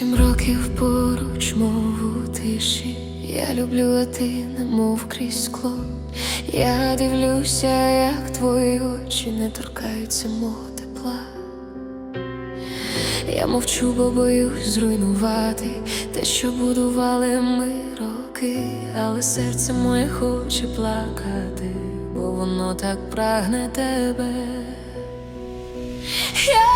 кроків поруч, мов у тиші. Я люблю, а ти немов крізь скло. Я дивлюся, як твої очі не торкаються мого тепла. Я мовчу, бо боюсь зруйнувати те, що будували ми роки, але серце моє хоче плакати, бо воно так прагне тебе. Я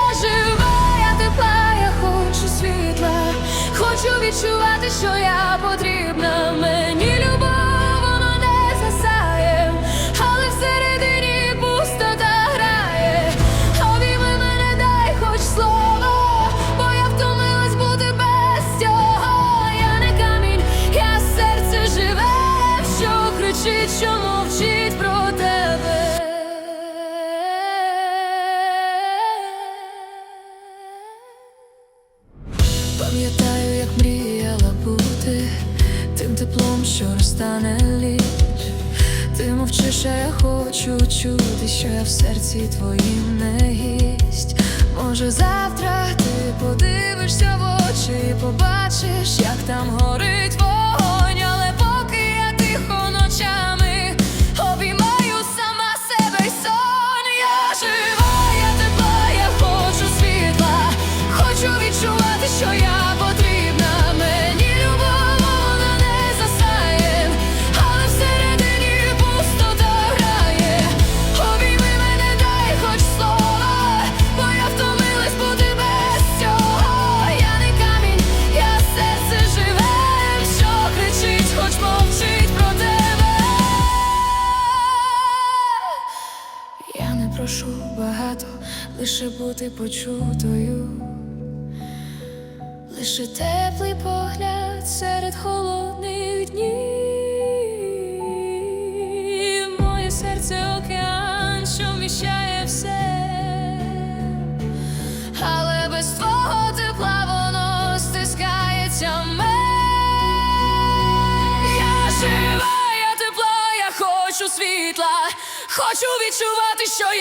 відчувати, що я потрібна. Мені любов, воно не засає, але всередині пустота грає. Обійми мене, дай хоч слово, бо я втомилась бути без цього. Я не камінь, я серце живе, що кричить, що мовчить про тебе. Пам'ятаю, як мріяла бути тим теплом, що розтане ліч. Ти мовчиш, а я хочу чути, що я в серці твоїм не гість. Може, завтра ти подивишся в очі і побачиш, як там горить вогонь, лише бути почутою. Лише теплий погляд серед холодних днів. Моє серце океан, що вміщає все. Але без твого тепла воно стискається в. Я жива, я тепла, я хочу світла, хочу відчувати, що.